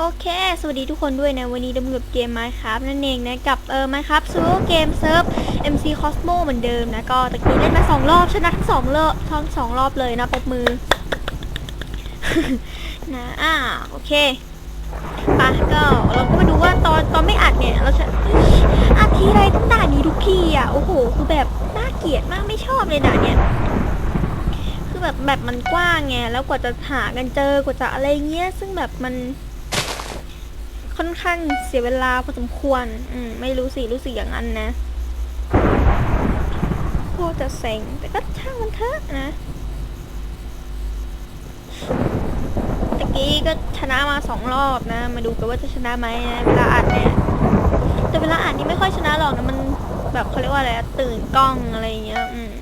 โอเค สวัสดีทุกคนด้วยนะวันนี้ดำเนินเกม Minecraft นั่นเองนะกับเออ Minecraft s u เกมเซิร์ฟ MC Cosmo เหมือนเดิมนะก็ตะกี้เล่นมาสองรอบชนะทั้งสองรอบทั้งสองรอบเลยนะปบมือ นะอ่าโอเคปะก็เราก็มาดูว่าตอนตอนไม่อัดเนี่ยเราจะอัดทีไรต้งด่านี้ทุกทีอะโอ้โหคือแบบน่าเกลียดมากไม่ชอบเลยด่าเนี่ยคือแบบแบบมันกว้างไงแล้วกว่าจะหากันเจอกว่าจะอะไรเงี้ย ซึ่งแบบมัน ค่อนข้างเสียเวลาพอสมควร อืม ไม่รู้สิ รู้สึกอย่างนั้นนะโคตรจะเซ็งแต่ก็ช่างมันเถอะนะตะกี้ก็ชนะมาสองรอบนะ มาดูกันว่าจะชนะไหมนะเวลาอัดเนี่ยแต่เวลาอัดนี่ไม่ค่อยชนะหรอกนะมันแบบเขาเรียกว่าอะไรตื่นกล้องอะไรเงี้ย อืม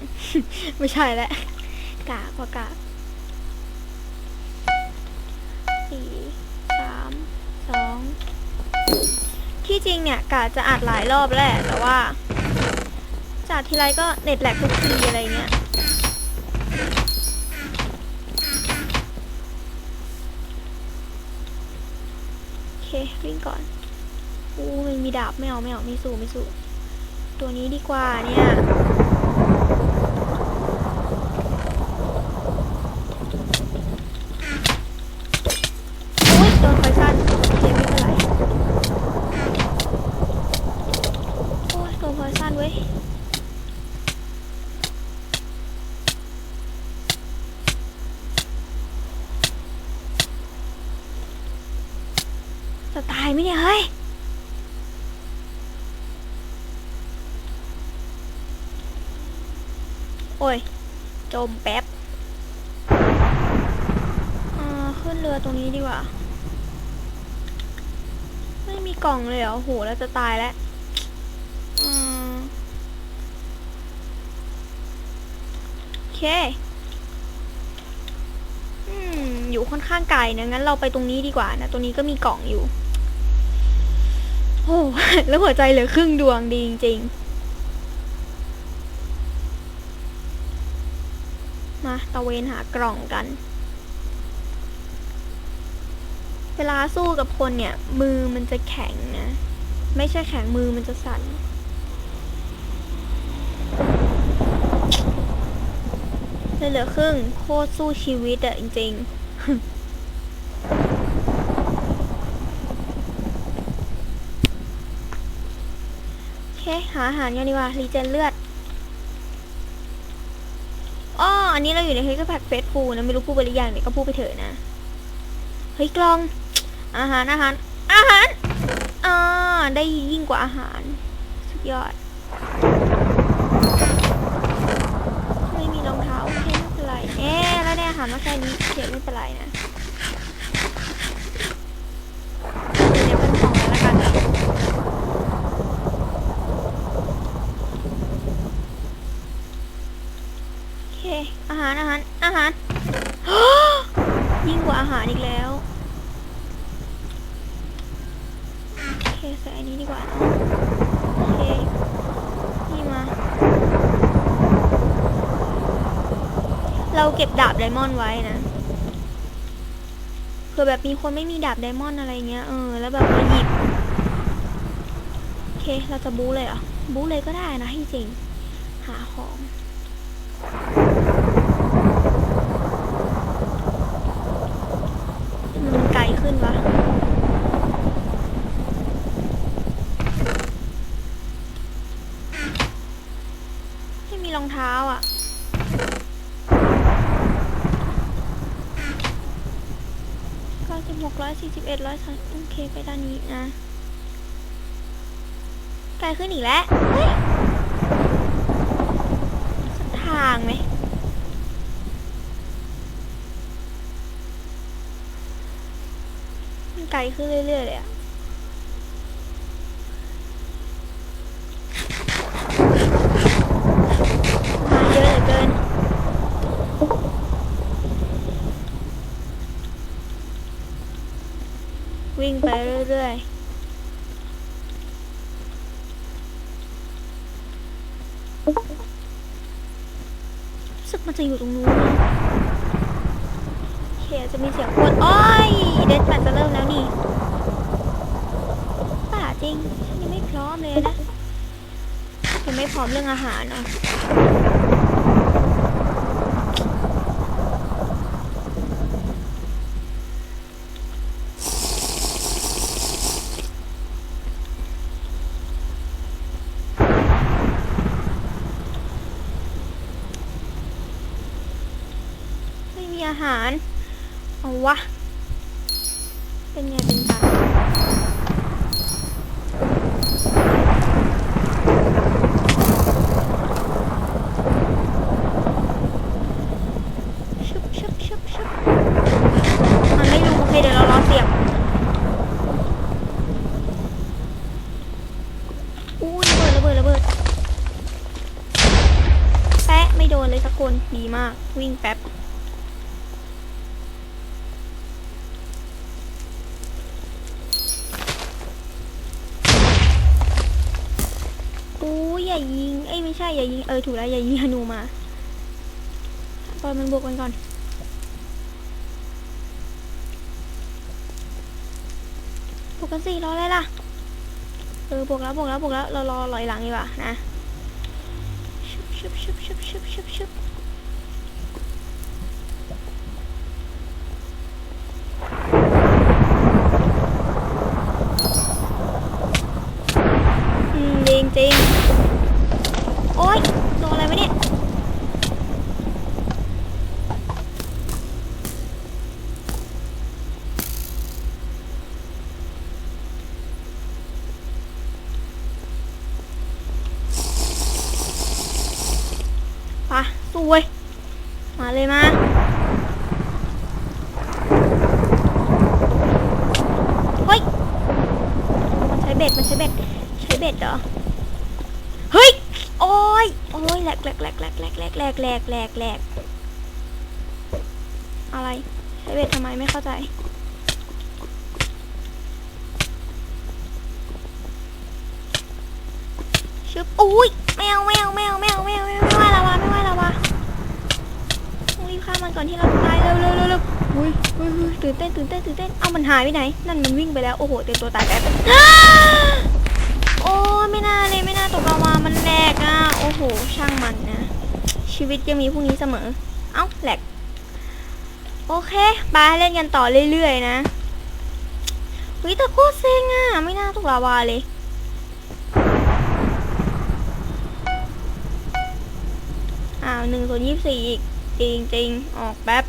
ไม่ใช่แล้วกะกว่ากะสี่สามสอง ที่จริงเนี่ยกะจะอัดหลายรอบแหละแต่ว่า จากทีไรก็เน็ตแหลกทุกทีอะไรเงี้ยโอเควิ่งก่อนอู้มันมีดาบไม่เอาไม่เอาไม่สู้ไม่สู้ ตัวนี้ดีกว่าเนี่ยายไหมเนี่ยเฮ้ย โอ้ย จมแป๊บอ่าขึ้นเรือตรงนี้ดีกว่า ไม่มีกล่องเลยเหรอโหแล้วจะตายแล้วอืมโอเค อืม อยู่ค่อนข้างไกลนะงั้นเราไปตรงนี้ดีกว่านะ ตรงนี้ก็มีกล่องอยู่ โอ้แล้วหัวใจเหลือครึ่งดวงดีจริงๆ มาตะเวนหากล่องกัน เวลาสู้กับคนเนี่ย มือมันจะแข็งนะ ไม่ใช่แข็งมือมันจะสั่นเหลือครึ่งโคตรสู้ชีวิตอะจริง ๆ โอ เค หาอาหารกันดีกว่ารีเจนเลือดอ้ออันนี้เราอยู่ในเฮกแพ็กเฟสฟูนะ ไม่รู้พูดไปหรือยังเนี่ยก็พูดไปเถอะนะ เฮ้ยกลอง อาหารอาหาร อาหารอ่าได้ยิ่งกว่าอาหาร สุดยอด ไม่มีรองเท้าโอเคไม่เป็นไรเอ๊แล้วได้อาหารมาแค่นี้เขียไม่เป็นไรนะเดี๋ยวเป็นของแล้วละกันโอ เค อาหารอาหารอาหาร ยิ่งกว่าอาหารอีกแล้ว โอเคใส่อันนี้ดีกว่าเนอะโอเค นี่มา เราเก็บดาบไดมอนด์ไว้นะเผื่อแบบมีคนไม่มีดาบไดมอนด์อะไรเงี้ย เออ แล้วแบบมาหยิบ โอเค เราจะบู๊เลยเหรอะ บู๊เลยก็ได้นะที่จริง หาของ มันไกลขึ้นวะ ไม่มี รองเท้าอะ เก้าสิบหกร้อยสี่สิบเอ็ดร้อยสามโอเคไปด้านนี้นะ ไกลขึ้นอีกแล้วสักทางไหมมันไกลขึ้นเรื่อยๆเลยอะ วิ่งไปเรื่อยๆสึกมันจะอยู่ตรงนู้นเขียจะมีเสียงคนโอ้อยเดนแมนจะเริ่มแล้วนี่ป่าจริงยังไม่พร้อมเลยนะยังไม่พร้อมเรื่องอาหารอะ อาหาร เอาวะ เป็นไงเป็นกันชุบชุบชุบชุบมันไม่รู้โอเคเดี๋ยวเรารอเสียบอู้ยระเบิดระเบิดระเบิดแปะไม่โดนเลยสักคน ดีมาก วิ่งแป๊บ อย่ายิง เอ้ยไม่ใช่อย่ายิง เออถูกแล้วอย่ายิงฮนูมาปล่อยมันบวกกันก่อน บวกกันสิรออะไรล่ะ เออบวกแล้วบวกแล้วบวกแล้วเรารอลอยหลังดีกว่านะชุบชุบชุบชุบชุบชุบชุบอืมจริงจริงโอ๊ยโดนอะไรวะเนี่ย ไปะสู้ เว้ย มาเลยมาเฮ้ย มันใช้เบ็ด มันใช้เบ็ด ใช้เบ็ดเหรอ เฮ้ย โอ้ย โอ้ยแหลกแหลกแหลกแหลกแหลกแหลกแหลกแหลกแหลกแหลกอะไร ใช้เบ็ดทำไมไม่เข้าใจชึบอุ้ยแมวแมวแมวแมวแมวแมวไม่ว่าละวะไม่ว่าละวะต้องรีบฆ่า มันก่อนที่เราจะตายเร็วเร็วเร็วเร็วอุ้ยอุ้ยอุ้ยตื่นเต้นตื่นเต้นตื่นเต้นเอ้ามันหายไปไหน นั่นมันวิ่งไปแล้วโอ้โหเต็มตัวตายแป๊บโอ้ไม่น่าเลยไม่น่าตกลาวามันแหลกอะโอ้โหช่างมันนะ ชีวิตยังมีพรุ่งนี้เสมอ เอ้าแหลกโอเคไปเล่นกันต่อเรื่อยๆนะเฮ้ยแต่โคตรเซ็งอะไม่น่าตกลาวาเลยอ้าวหนึ่งส่วนยี่สิบสี่อีก จริงจริงออกแป๊บ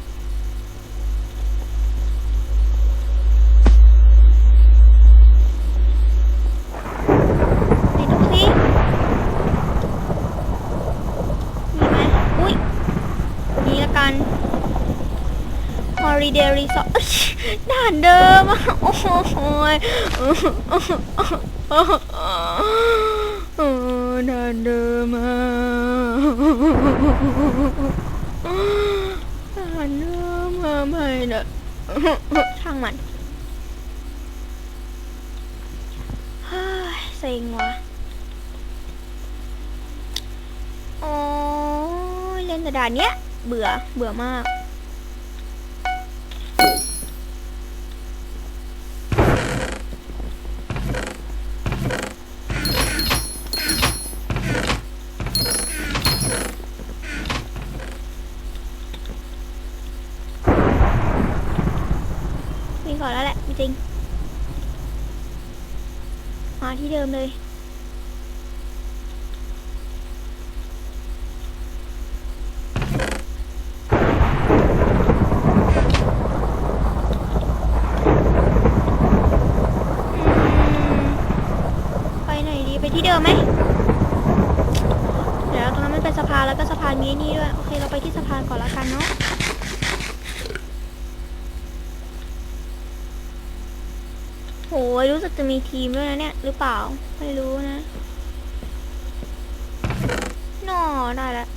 รีเดรีสอร์ทด่านเดิมโอ้โหด่านเดิมอะ อ่านเดิมอะไม่นะช่างมันเฮ้ยเซ็งวะโอ้เล่นแต่ด่านเนี้ย เบื่อ เบื่อมาก วิ่งก่อนแล้วแหละจริงๆมา ที่เดิมเลย ไปไหนดี ไปที่เดิมไหม เดี๋ยวตรงนั้นมันเป็นสะพานแล้วก็สะพานมีไอ้นี่ด้วย โอเค เราไปที่สะพานก่อนละกันเนาะ โหย รู้สึกจะมีทีมด้วยนะเนี่ย หรือเปล่า ไม่รู้นะนอได้แล้ว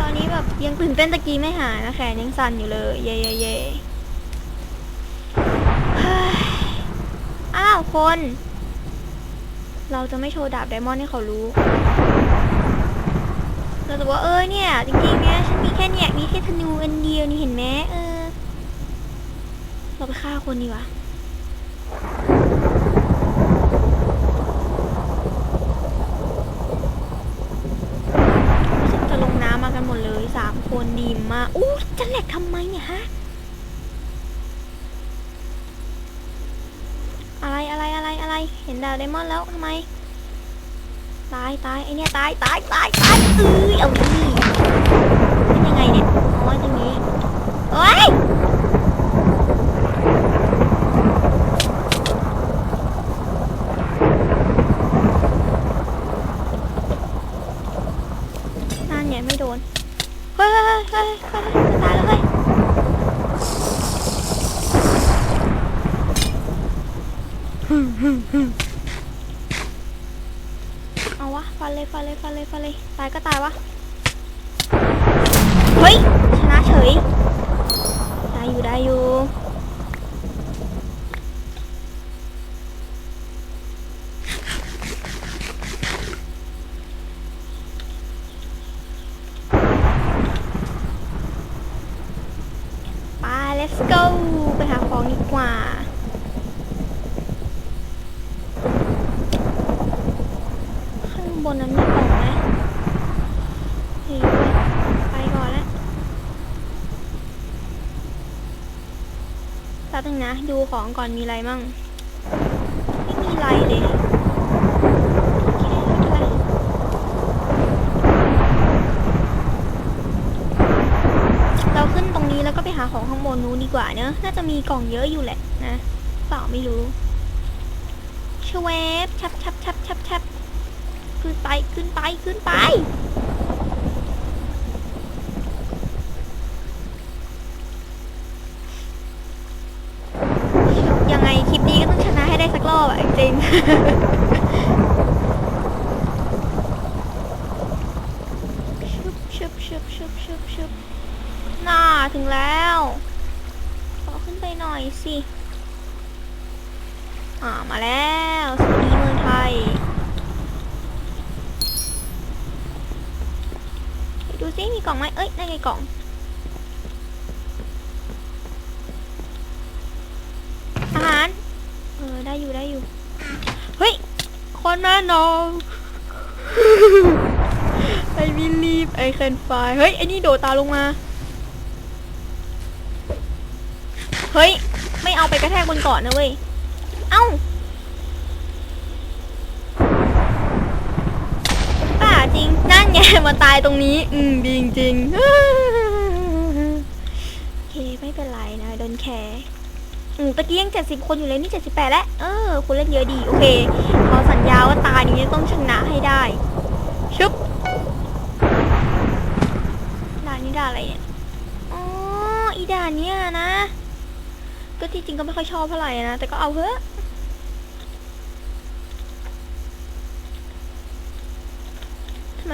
ตอนนี้แบบยังตื่นเต้นตะกี้ไม่หายนะแขนยังสั่นอยู่เลย เย่เย่เย่เฮ้ยอ้าวคน เราจะไม่โชว์ดาบไดมอนด์ให้เขารู้ เราจะบอกว่าเออเนี่ย จริงๆเนี่ยฉันมีแค่เนี่ยมีแค่ธนูอันเดียวนี่เห็นไหมเออ เราไปฆ่าคนดีกว่ารู้สึกจะลงน้ำมากันหมดเลยสามคนดีมากอู้จะแหลกทำไมเนี่ยฮะอะไรอะไรอะไรอะไรเห็นดาวไดมอนด์แล้วทำไม ตายตายไอเนี่ยตายตายตายตายเอ้ยเอาดิเป็นยังไงเนี่ยอ๋อตรงนี้เอ้ยนั่นเนี่ยไม่โดนเฮ้ยเฮ้ยเฮ้ยเฮ้ยเฮ้ยจะตายแล้วเฮ้ยเอาวะ ฟันเลยฟันเลยฟันเลยฟันเลยตายก็ตายวะเฮ้ยชนะเฉยได้อยู่ได้อยู่ ไป let's go ไปหาของดีกว่า ข้าง บนนั้นมีกล่องไหมเฮ้ยไปก่อนแล้วแป๊บนึงนะ ดูของก่อนมีอะไรมั่ง ไม่มีอะไรเลยเราขึ้นตรงนี้แล้วก็ไปหาของข้างบนนู้นดีกว่าเนอะ น่าจะมีกล่องเยอะอยู่แหละนะเปล่าไม่รู้ชเวฟชับชับชับชับชับ ไปขึ้นไปขึ้นไป ยังไงคลิปนี้ก็ต้องชนะให้ได้สักรอบอะจริงชุบชุบชุบชุบชุบชุบน่าถึงแล้ว ขอขึ้นไปหน่อยสิ อ่า มาแล้ว สวัสดีเมืองไทย ไปดูซิมีกล่องไหมเอ้ยนั่นไง กล่อง อาหาร เออ ได้อยู่ได้อยู่ เฮ้ย คนแม่นองไอวิลลีฟไอเคนไฟเฮ้ย ไอนี่โดดตาลงมา เฮ้ย ไม่เอาไปกระแทกบนเกาะนะเว้ย เอ้าจริง นั่น ไงมาตายตรงนี้ อืมดีจริงๆโอเคไม่เป็นไรนะโดนแคร์อืมตะกี้ยังเจ็ดสิบคนอยู่เลยนี่เจ็ดสิบแปดแล้วเออคุณเล่นเยอะดีโอเคเราสัญญาว่าตานี้ต้องชนะให้ได้ชึบด่านนี้ด่านอะไรเนี่ยอ๋ออีด่านเนี้ยนะ ก็ที่จริงก็ไม่ค่อยชอบเท่าไหร่นะแต่ก็เอาเถอะ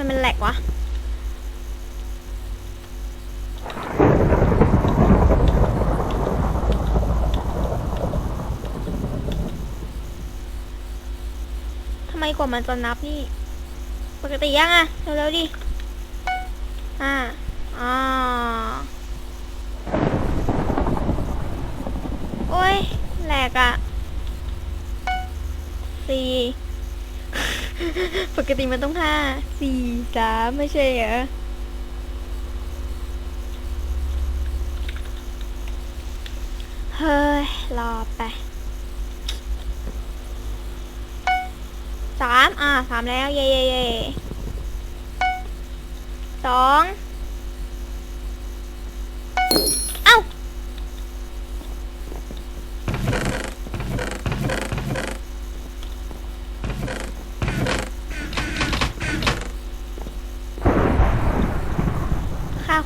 ทำไมมันแหลกวะทำไมกว่ามันจะนับนี่ ปกติยังอะเร็วๆดิ อ่าอ่าโอ้ยแหลกอะสี่ ปกติมันต้องห้าสี่สามไม่ใช่เหรอเฮ้ย รอไปสามอ่าสามแล้ว เย่เย่เย่สองเอ้า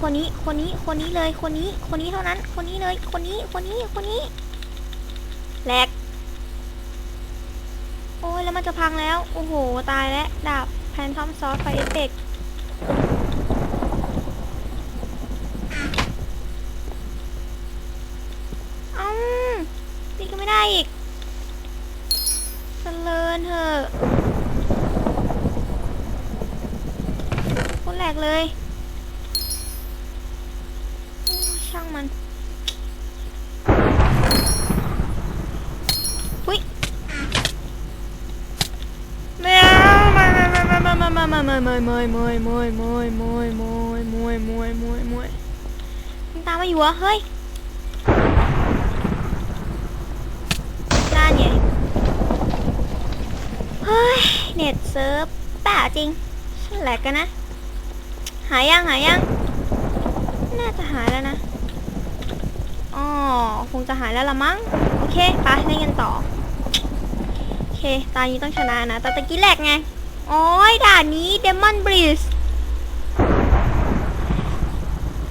คนนี้ คนนี้ คนนี้เลย คนนี้ คนนี้เท่านั้น คนนี้เลย คนนี้ คนนี้ คนนี้แหลก โอ้ยแล้วมันจะพังแล้ว โอ้โห ตายแล้ว ดาบแพนทอมซอสไฟเอฟเฟกต์เอ้าตีก็ไม่ได้อีกเจริญเถอะคนแหลกเลยโอ้ยช่างมัน ไม่ไม่ไม่ไม่ไม่ไม่ไม่ไม่ไม่ไม่ไม่มึงตามมาอยู่เหรอเฮ้ยนั่นไงเฮ้ยเน็ตเซิร์ฟป่าจริงแหลกกันนะ หายยังหายยังน่าจะหายแล้วนะอ๋อคงจะหายแล้วละมั้ง โอเค ไปเล่นกันต่อ โอเคตอนนี้ต้องชนะนะ แต่ตะกี้แหลกไง โอ้ยด่านนี้เดมอนบริส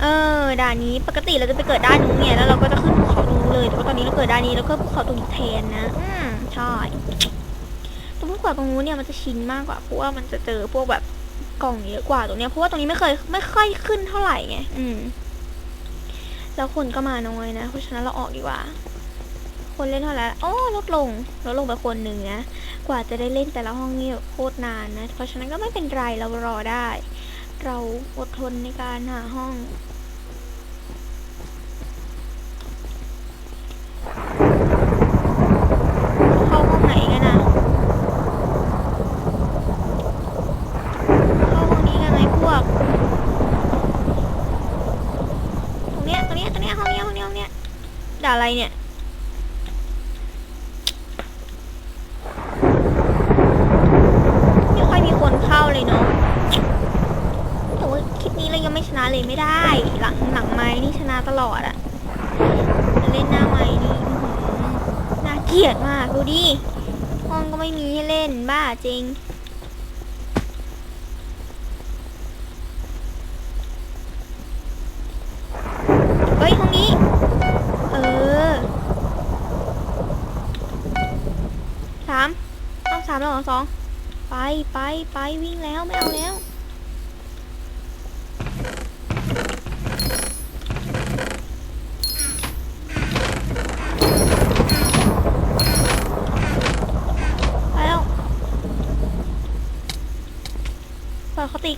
เออด่านนี้ปกติเราจะไปเกิดด้านนู้นเนี่ยแล้วเราก็จะขึ้นภูเขาตรงนู้นเลยแต่ว่าตอนนี้เราเกิดด้านนี้แล้วก็ภูเขาตรงนี้แทนนะ อืมใช่ตรงภูเขาตรงนู้นเนี่ยมันจะชินมากกว่าเพราะว่ามันจะเจอพวกแบบกล่องเยอะกว่าตรงเนี้ยเพราะว่าตรงนี้ไม่เคยไม่ค่อยขึ้นเท่าไหร่ไงอืม แล้วคนก็มาน้อยนะเพราะฉะนั้นเราออกดีกว่า คนเล่นเท่าไหร่อ๋อลดลงลดลงไปคนหนึ่งนะ กว่าจะได้เล่นแต่ละห้องนี่โคตรนานนะ เพราะฉะนั้นก็ไม่เป็นไรเรารอได้ เราอดทนในการหาห้องเข้าห้องไหน เกลียดมากดูดิ ห้องก็ไม่มีให้เล่นบ้าจริง เฮ้ยห้องนี้ เออสามเอาสามแล้วเหรอสอง ไปไปไปวิ่งแล้วไม่เอาแล้ว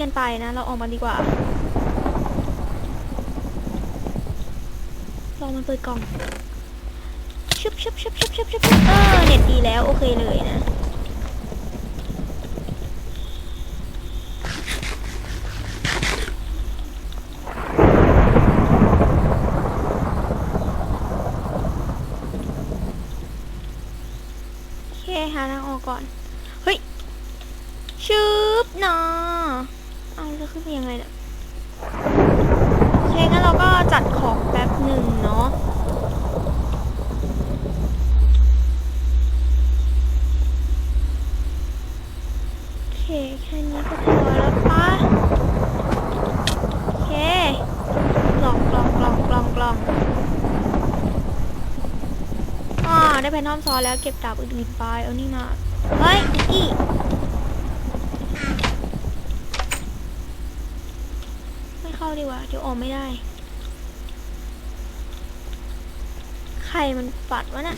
กันไปนะ เราออกมาดีกว่าลองมันเปิดกล่องชุบชุบชุบชุบชุบชุบเออเน็ตดีแล้ว โอเคเลยนะโอเคหาทางออกก่อน เฮ้ย ชืบหนอเอาจะขึ้นไปยังไงเนี่ยโอเค งั้นเราก็จัดของแป๊บหนึ่งเนาะ โอเค แค่นี้ก็พอแล้วปะโอเคกล่องกล่องกล่องกล่องกล่องอ่าได้แพนทอมซอแล้วเก็บดาบอื่นๆไปเอานี่มา เฮ้ยนิกกี้ไม่เข้าดีกว่า เดี๋ยวออกไม่ได้ ใครมันปัดวะน่ะ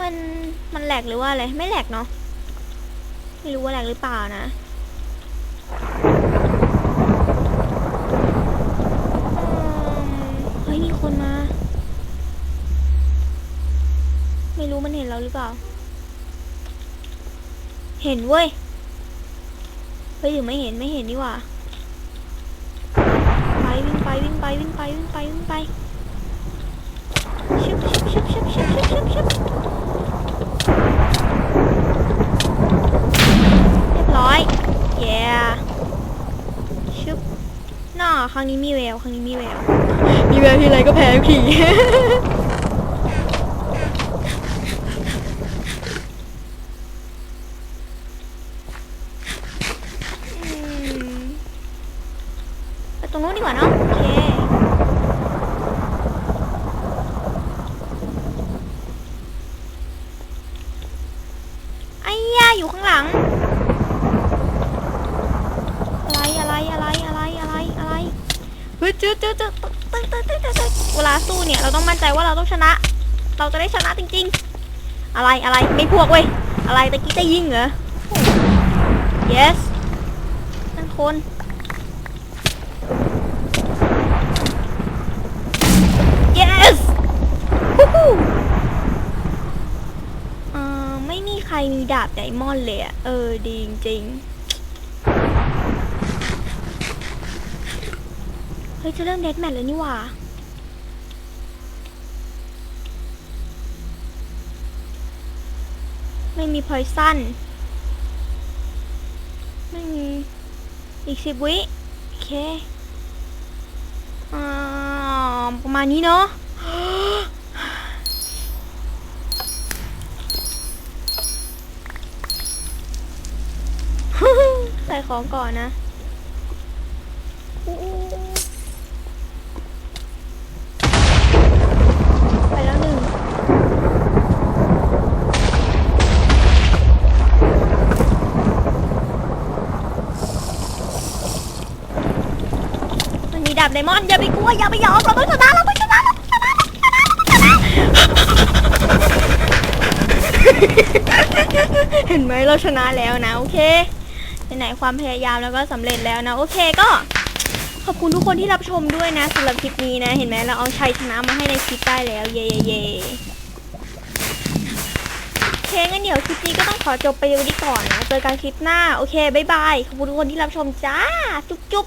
มัน มันแหลกหรือว่าอะไร ไม่แหลกเนาะ ไม่รู้ว่าแหลกหรือเปล่านะอืมเฮ้ยมีคนมา ไม่รู้มันเห็นเราหรือเปล่า เห็นเว้ย เฮ้ยหรือไม่เห็นไม่เห็นดีกว่า ไปวิ่งไปวิ่งไปวิ่งไปวิ่งไปวิ่งไปชึบชึบชึบชึบชึบชึบชึบชึบเรียบร้อยเย้ชึบน่าครั้งนี้มีแววครั้งนี้มีแววมีแววที่ไรก็แพ้ทุกทีอืมไปตรงนู้นดีกว่าเนาะโอเค ไอ้ย่าอยู่ข้างหลัง อะไรอะไรอะไรอะไรอะไรอะไรเฮ้ ยจืดจืดจืดตึ๊ดตึ๊ดตึ๊ดตึ๊ดเวลาสู้เนี่ยเราต้องมั่นใจว่าเราต้องชนะ เราจะได้ชนะจริง ๆ อะไรอะไรไม่พวกเว้ยอะไรตะกี้จะยิงเหรอ yes นั่นคน yes ฮู้ฮู้อ่อไม่มีใครใครมีดาบไดมอนด์เลยอะเออ ดีจริงๆ เฮ้ย จะเริ่มเดทแมทแล้วนี่หว่า ไม่มีพอยซันไม่มี อีกสิบวิ โอเคอ่ประมาณนี้เนาะใส่ของก่อนนะอู้ไปแล้วหนึ่ง มันมีดาบ ไดมอนด์อย่าไปกลัวอย่าไปยอมเราต้องชนะเราต้องชนะเราต้องชนะเราต้องชนะเราต้องชนะ เห็นไหมเราชนะแล้วนะโอเคไหนๆความพยายามแล้วก็สำเร็จแล้วนะโอเคก็ ขอบคุณทุกคนที่รับชมด้วยนะสำหรับคลิปนี้นะ เห็นไหมเราเอาชัยชนะมาให้ในคลิปได้แล้ว เย่เย่เย่โอเคงั้นเดี๋ยวคลิปนี้ก็ต้องขอจบไปวันนี้ก่อนนะเจอกันคลิปหน้าโอเคบ๊ายบายขอบคุณทุกคนที่รับชมจ้าจุ๊บจุ๊บ